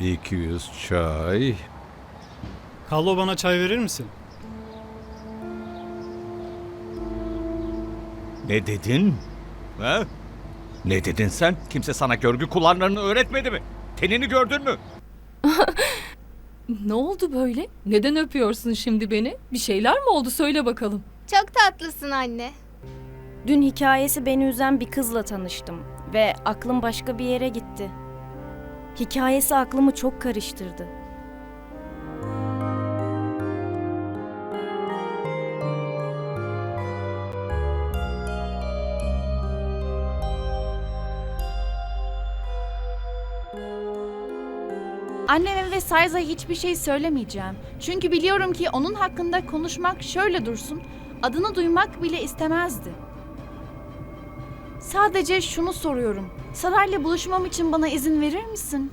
200 çay. Kallo bana çay verir misin? Ne dedin? Ha? Ne dedin sen? Kimse sana görgü kullanlarını öğretmedi mi? Tenini gördün mü? Ne oldu böyle? Neden öpüyorsun şimdi beni? Bir şeyler mi oldu söyle bakalım. Çok tatlısın anne. Dün hikayesi beni üzen bir kızla tanıştım ve aklım başka bir yere gitti. Hikayesi aklımı çok karıştırdı. Anneme ve Sayza hiçbir şey söylemeyeceğim. Çünkü biliyorum ki onun hakkında konuşmak şöyle dursun, adını duymak bile istemezdi. Sadece şunu soruyorum. Saray'la buluşmam için bana izin verir misin?